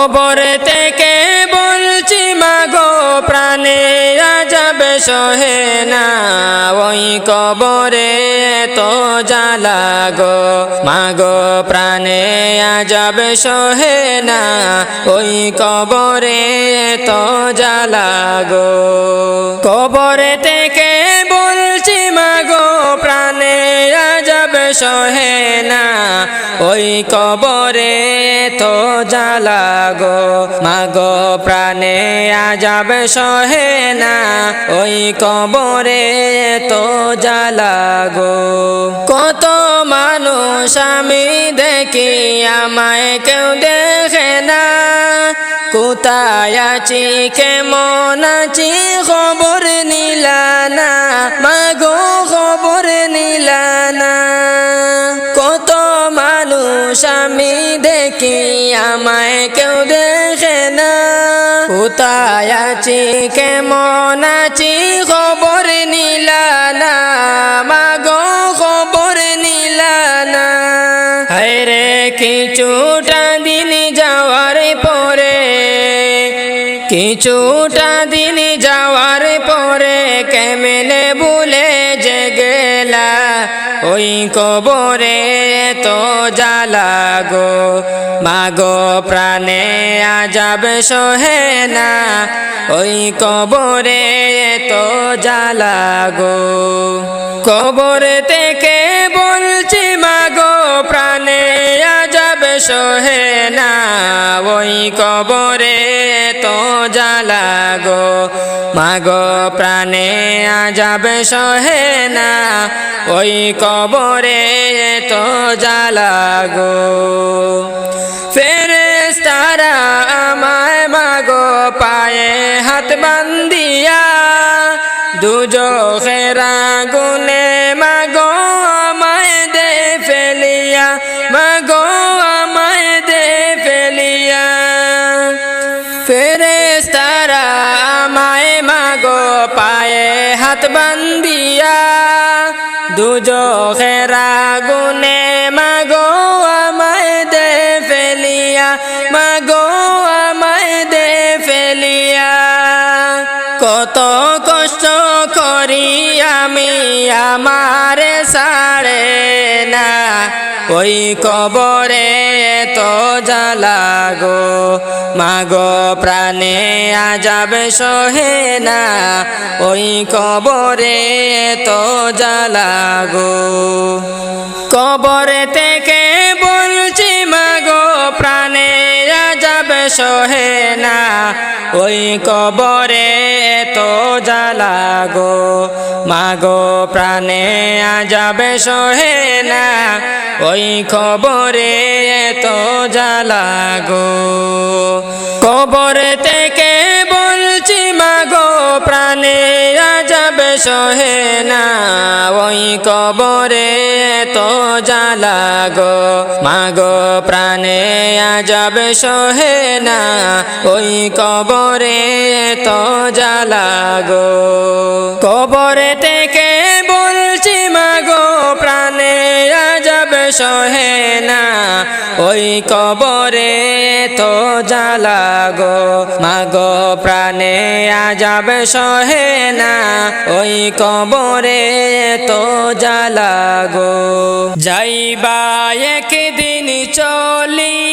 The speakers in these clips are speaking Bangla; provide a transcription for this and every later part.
কবর থেকে বলছি, মাগো প্রাণে আজব সহে না। ওই কবরে তো জ্বালা গো। মাগো প্রাণে আজব সহে না। ওই কবরে তো জ্বালা গো। কবর থেকে বলছি, মাগো প্রাণে আজব সহে না। ওই কবরে তো জ্বালা গো। মাগো প্রাণে আজাব সহে না, ওই কবরে তো জ্বালা গো। কত মানুষ আমি দেখি, আমায় কেউ দেখে না। কোথায় আছি, কেমন আছি, খবর নিলানা মাগো খবর নিলানা আমি দেখি, আমায় কেউ দেখে না। কোথায় আছি, কেমন আছি, খবর নিলানা মাগো, খবর নিলানা হায়রে কিছুটা দিন যাওয়ার পরে, কিছুটা দিন যাওয়ার পরে ওই কবরে তো জ্বালা গো। মাগো প্রাণে আজাব সহে না। ওই কবরে তো জ্বালা গো। কবর সহে না, ওই কবরে তো জ্বালা গো। মাগো প্রাণে আজাব সহে না, ওই কবরে তো জ্বালা গো। ফের ফেরেস্তারা আমায় মাগো পায়ে হাত বান্দিয়া দুজো খেরা গুনে দুজো খেরা গুনে মাগো আমায় দে ফেলিয়া, মাগো আমায় দে ফেলিয়া। কত কষ্ট করি আমি আমারে সাড়ে না, ওই কবরে তো জালাগো মাগো প্রাণে আজাব সহে না ওই কবরে তো জালাগো গো। সহে না, ওই কবরে তো জ্বালা গো। মাগো প্রাণে আজাবে সহে না, ওই খবরে তো জ্বালা গো। কবর থেকে সহে না, ওই কবরে তো জ্বালা গো। মাগো প্রাণে আজাব সহে না, ওই কবরে তো জ্বালা গো। কবর থেকে বলছি মাগো, প্রাণে আজাব সহে না ওই কবরে তো জ্বালা গো। মাগো প্রাণে আজাব সহে না। ওই কবরে তো জ্বালা গো। যাইবা একদিন চলিয়া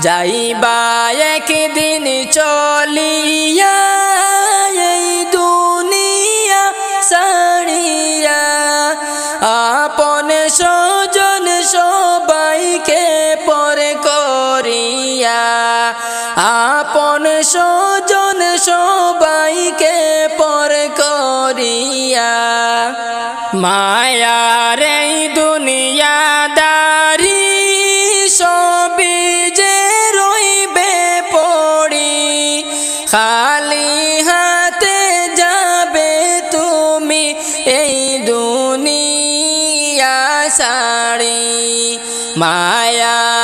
যাইবা একদিন চলিয়া সাড়ি মায়া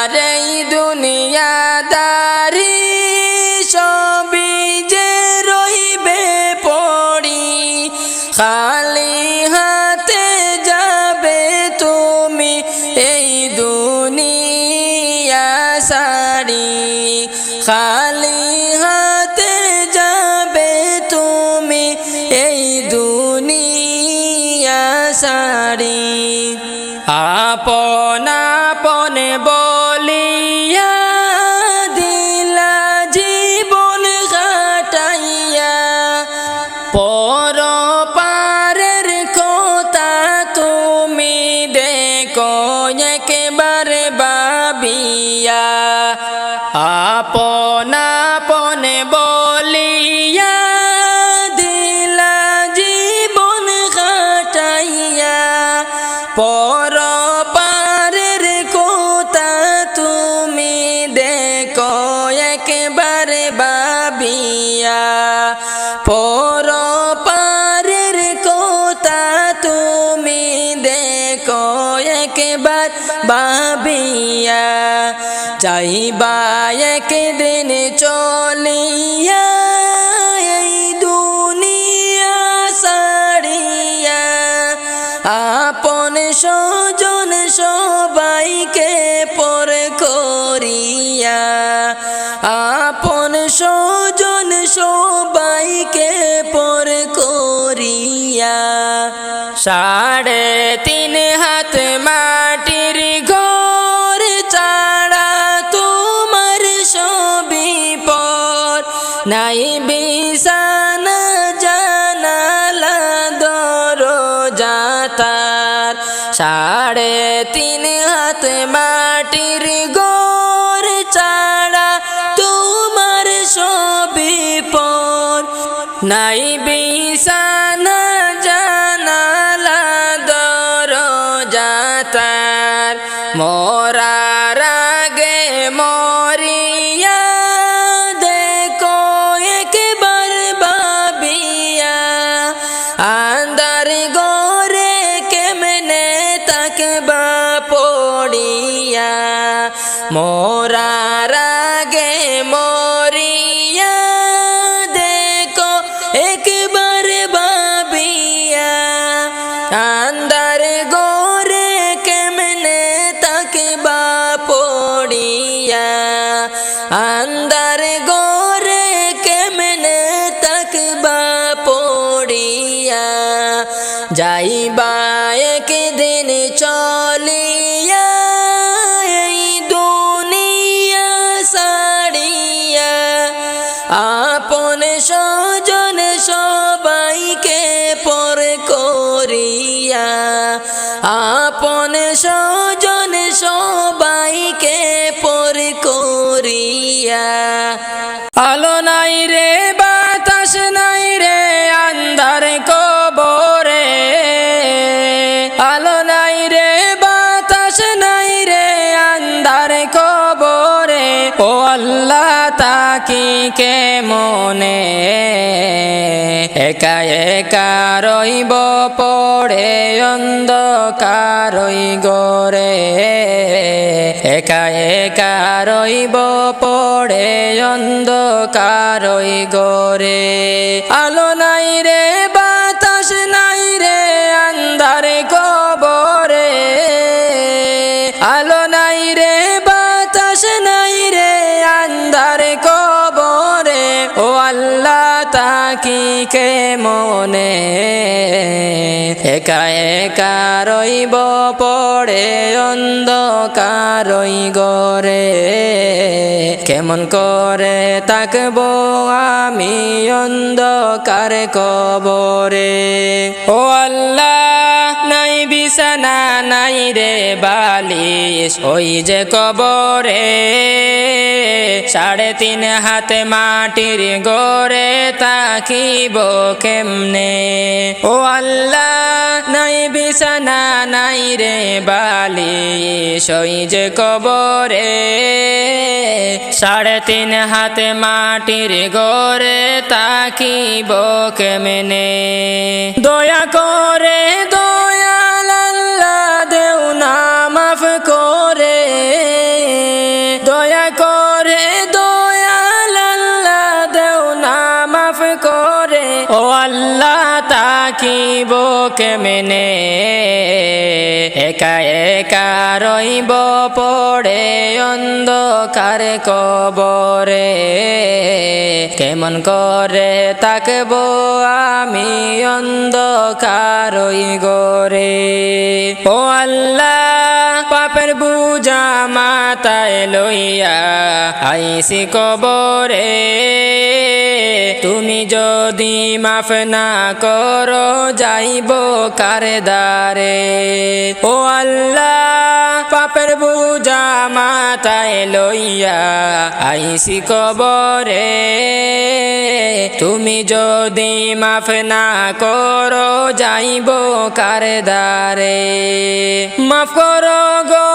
যাইবা একদিন চলিয়া এই দুনিয়া সারিয়া। আপন স্বজন সবাইকে পর করিয়া। আপন স্বজন সবাইকে পর করিয়া। সাড়ে নাই বিছানা আন্দার গোরে কেমনে তাকবা পড়িয়া যাইবা কবরে। ও আল্লাহ, তাকি কে মনে? একা একা রইব পড়ে অন্ধকারই গরে একা একা রইব পড়ে অন্ধকারই গরে আলো নাই রে বাতাস নাই একা একা রইব পড়ে অন্ধকারই গরে কেমন করে তাকবো আমি অন্ধকার কবরে? ও আল্লাহ বিছানা নাই রে বালিশ, ওই যে কবরে। সাড়ে তিন হাতে মাটির গোরে তাকিব কেমনে? ও আল্লাহ, নাই বিছানা নাই রে বালিশ, ওই যে কবরে। সাড়ে তিন হাতে মাটির গোরে তাকিব কেমনে? দয়া করে দয়াল অন্ধকার কবরে কেমন করে তাকব আমি অন্ধকার গরে ও আল্লাহ পাপের বুঝা মাতায় লইয়া আইসি কবরে। তুমি যদি মাফ না করো, যাইব কারে দারে ও আল্লাহ পাপের বুঝা মাতায় লইয়া আইসি কবরে। তুমি যদি মাফ না করো, যাইব কারে দারে মাফ করো গো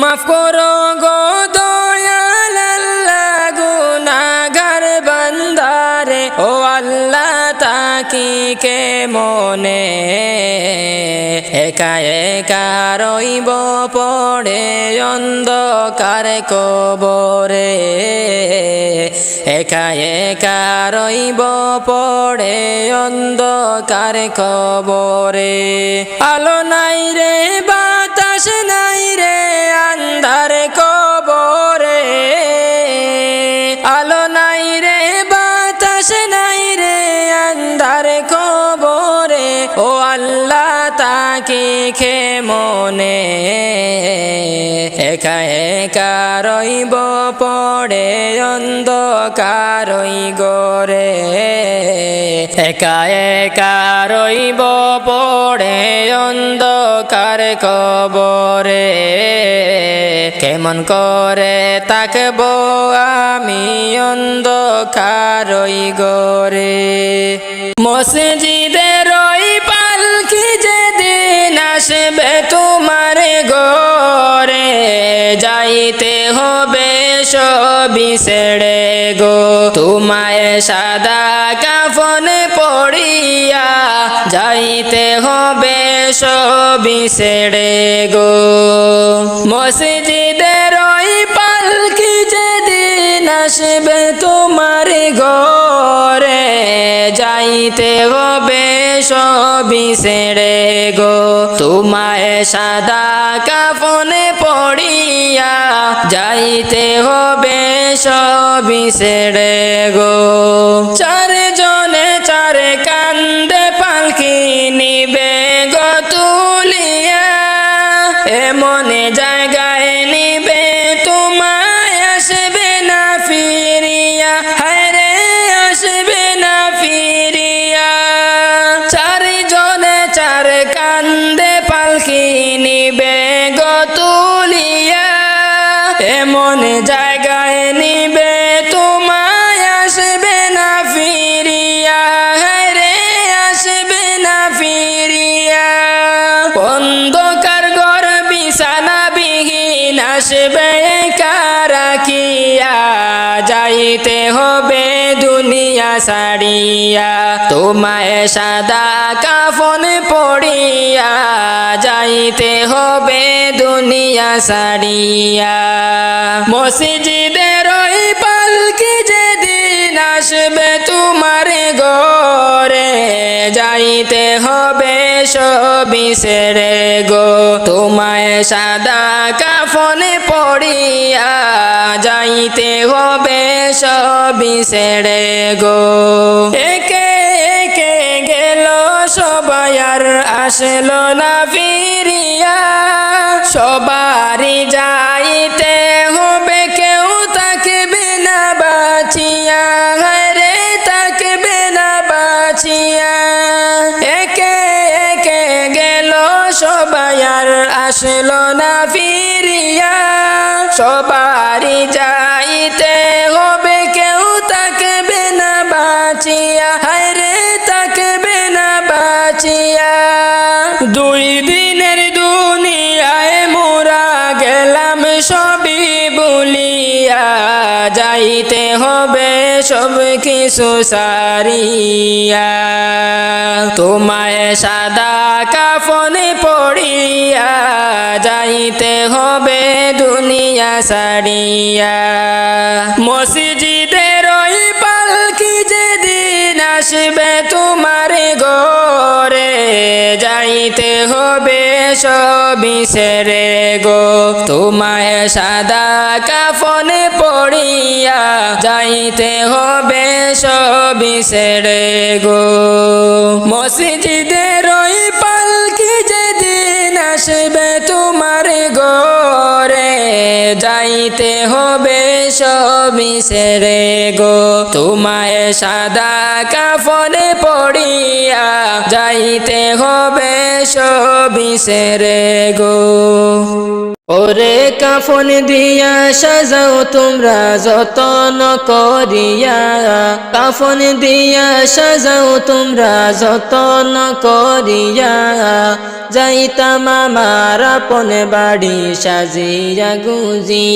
মাফ করো গো দয়াল আল্লাহ গুনাগার বান্দারে ও আল্লাহ তাকি কে মনে একা একা রইব পড়ে অন্ধকার কবরে। একা একা রইব পড়ে অন্ধকার কবরে। আলো নাই রে, বাতাস নাই রে, আন্ধার তাকে খে মনে একা একা রইব পড়ে অন্ধকার গরে একা একা রইব পড়ে অন্ধকার কবরে। কেমন করে তাকব আমি অন্ধকার গরে মসজিদের ছেড়ে গো। তোমায় সাদা কাফনে পড়িয়া যাইতে হবে সবই ছেড়ে গো। মসজিদের ওই পালকি যেদিন আসবে তোমার ঘরে। যাইতে হবে সবই সেরে গো। তোমায় সাদা কাপনে পড়িয়া যাইতে হবে সবই সেরে গো। চারে জনে চারে কান্দে পালকি এমন জায়গায় নিবে, তোমায় আসবে না ফিরিয়া। রে, আসবে না ফিরিয়া। অন্ধকার ঘর বিছানা বিহীন আসবে কারাকিয়া। যাইতে হবে সারিয়া তোমায় সাদা কাফন পড়িয়া যাইতে হবে দুনিয়া সারিয়া। মসজিদের আসবে তোমার গরে যাইতে হবে সবই ছেড়ে গো। তোমায় সাদা কাফনে পড়িয়া যাইতে হবে সবই ছেড়ে গো। একে একে গেল সবাই আর আসলো না ফিরিয়া, সবারই যাইতে আসলো না ফিরিয়া, সবারই যাইতে হবে, কেউ থাকবে না বাঁচিয়া। রে থাকবে না বাঁচিয়া। দুই দিনের দুনিয়ায় মোরা গেলাম সবই বলিয়া যাইতে হবে, সব কিছু সারিয়া। তোমায় সাদা কাফনে সারিয়া। মসজিদের ওই পালকি যেদিন আসবে তোমার গরে যাইতে হবে সবই সেরে গো। তোমায় সাদা কাফনে পড়িয়া যাইতে হবে সবই সেরে গো। মসজিদের ওই পালকি যেদিন আসবে তোমার গরে যাইতে হবে সবই গো। তোমায় সাদা কাফনে পড়িয়া যাইতে হবে সবই গো। ওরে কাফন দিয়া সাজাও তোমরা যতন করিয়া। কাফন দিয়া সাজাও তোমরা যতন করিয়া। যাইতাম আমার আপন বাড়ি সাজিয়া গুজিয়া।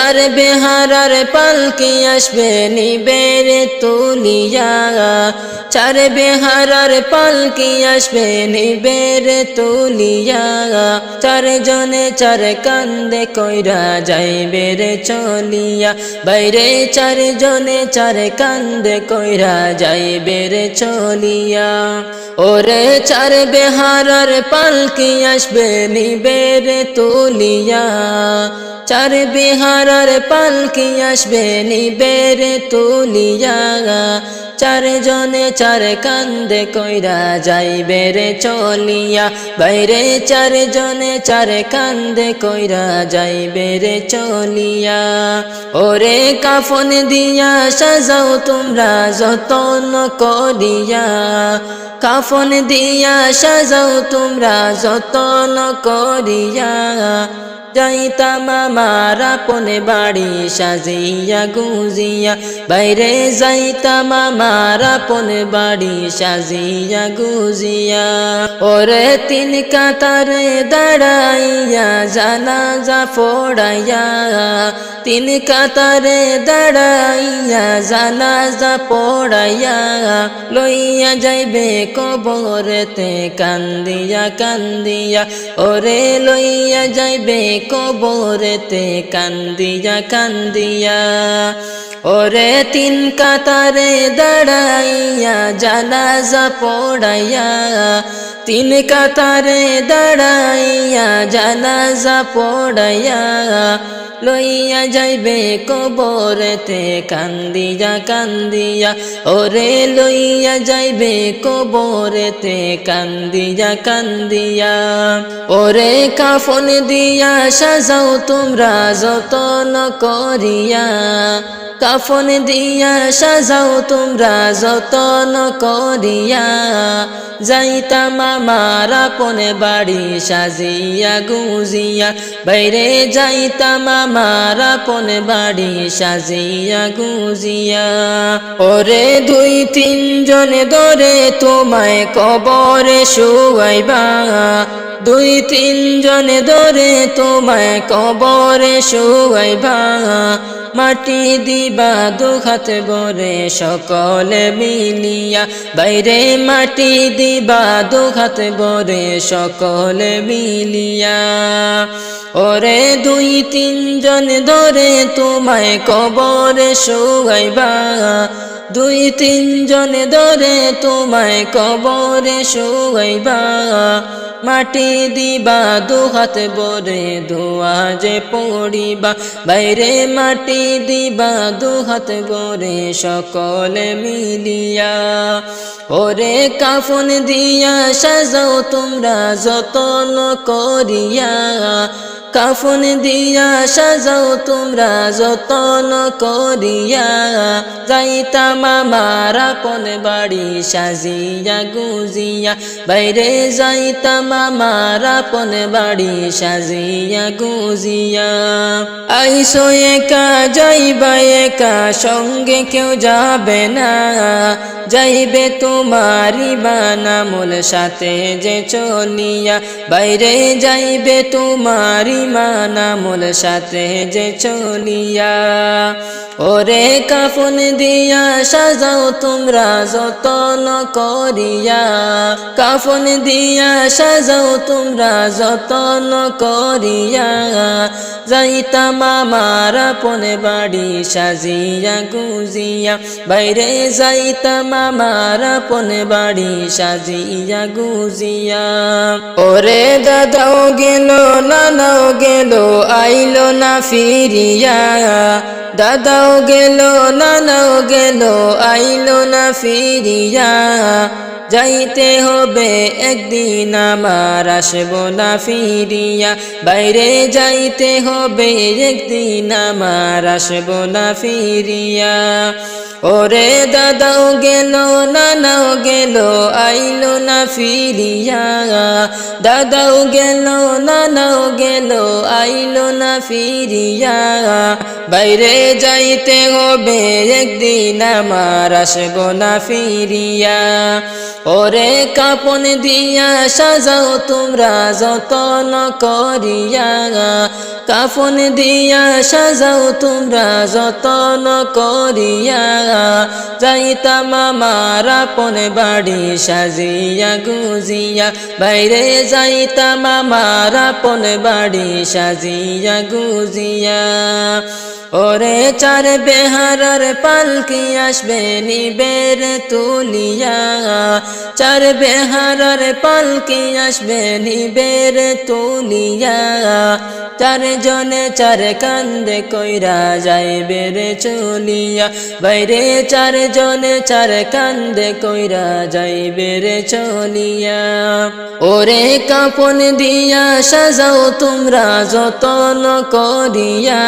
চার বেহারার পালকি আসবে নিবের তুলিয়া। চার বেহারার পালকি আসবে নিবের তুলিয়া। চার জনে চার কান্দে কইরা যাইবে রে চলিয়া। বাইরে চার জনে চার কান্দে কইরা যাইবে রে চলিয়া। ওরে চার বেহারার পালকি আসবে নিবের তুলিয়া। চার বিহারার পালকি আসবে নিবের তুলিয়া। চার জনে চার কান্দে কইরা যাইবে রে চলিয়া। বাইরে চার জনে চার কান্দে কইরা যাইবে রে চলিয়া। ওরে কাফন দিয়া সাজাও তোমরা যতন করিয়া। কাফন দিয়া সাজাও তোমরা যতন করিয়া। যাইতাম আমার আপন বাড়ি সাজিয়া গুজিয়া। বাইরে যাইতাম আমার আপন বাড়ি সাজিয়া গুজিয়া। ওরে তিন কাতারে দাঁড়াইয়া, জানাজা ফোড়াইয়া তিন কাতারে দাঁড়াইয়া, জানাজা পড়াইয়া। লইয়া যাইবে কবরেতে, কান্দিয়া কান্দিয়া। ওরে লইয়া যাইবে কবরেতে কান্দিয়া কান্দিয়া ওরে তিন কাতারে দাঁড়াইয়া জানাজা পড়াইয়া তিন কাতারে দাঁড়াইয়া জানাজা পড়াইয়া লইয়া যাইবে কবরেতে, কান্দিয়া কান্দিয়া। ওরে লইয়া যাইবে কবরেতে, কান্দিয়া কান্দিয়া। ওরে কাফন দিয়া সাজাও তোমরা, যতন করিয়া। কাফন দিয়া সাজাও তোমরা যতন করিয়া। যাইতাম আমার আপন বাড়ি সাজিয়া গুজিয়া। বাইরে যাইতাম আমার আপন বাড়ি সাজিয়া গুজিয়া। ওরে দুই তিনজন ধরে তোমায় কবরে শুয়াইবা। দুই তিনজন ধরে তোমায় কবরে শুয়াইবা। মাটি দিবা দুখাত বরে সকলে মিলিয়া। বাইরে মাটি দিবা দুখাত বরে সকলে মিলিয়া। ওরে দুই তিনজন ধরে তোমায় কবরে শুয়াইবা। দুই তিনজন ধরে তোমায় কবরে শুয়াইবা। মাটি দিবা দুহাত বরে দোয়া যে পড়িবা। বাইরে মাটি দিবা দুহাত বরে সকলে মিলিয়া। ওরে কাফন দিয়া সাজাও তোমরা, যতন করিয়া। কাফন দিয়া সাজাও তোমরা যতন করিয়া। যাইতাম আমার আপন বাড়ি সাজিয়া গুজিয়া। বাইরে যাইতাম আমার আপন বাড়ি সাজিয়া গুজিয়া। আইসো একা, যাইবা একা, সঙ্গে কেউ যাবে না। যাইবে তোমারি বানামুল সাথে যে চলিয়া। বাইরে যাইবে তোমারি মানামুল সাথে যে চলিয়া ওরে কাফন দিয়া সাজাও তোমরা যতন করিয়া। কাফন দিয়া সাজাও তোমরা যতন করিয়া। যাইতাম আমার আপন বাড়ি সাজিয়া গুজিয়া। বাইরে যাইতাম আমার আপন বাড়ি সাজিয়া গুজিয়া। ওরে দাদাও গেল, নানাও গেল, আইলো না ফিরিয়া। দাদাও গেল নানাও গেল আইলো না ফিরিয়া। যাইতে হবে একদিন আমার, আসব না ফিরিয়া। বাইরে যাইতে হবে একদিন আমার, আসব না ফিরিয়া। ওরে দাদাও গেল, নানাও গেল, আইলো না ফিরিয়া। দাদাও গেল, নানাও গেল, আইলো না ফিরিয়া। বাইরে যাইতে হবে একদিন আমার, আসব না ফিরিয়া। ওরে কাপন দিয়া সাজাও তোমরা যতন করিয়া। কাফন দিয়া সাজাও তোমরা যতন করিয়া। যাইতাম আমার আপন বাড়ি সাজিয়া গুজিয়া। বাইরে যাইতাম আমার আপন বাড়ি সাজিয়া গুজিয়া। ওরে চার বেহারার পালকি আসবে নিবের তুলিয়া। চার বেহারার পালকি আসবে নিবের তুলিয়া। চার জনে চার কান্দে কইরা যাইবে রে চলিয়া। বাইরে চার জনে চার কান্দে কইরা যাইবে রে চলিয়া। ওরে কাপন দিয়া সাজাও তোমরা যতন করিয়া।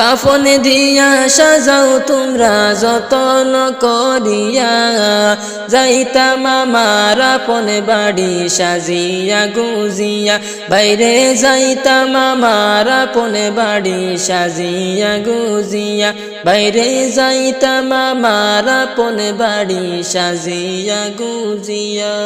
কাফন দিয়া সাজাও তোমরা যতন করিয়া। যাইতাম আমার আপন বাড়ি সাজিয়া গুজিয়া। বাইরে যাইতাম আমার আপন বাড়ি সাজিয়া গুজিয়া। বাইরে যাইতাম আমার আপন বাড়ি সাজিয়া গুজিয়া।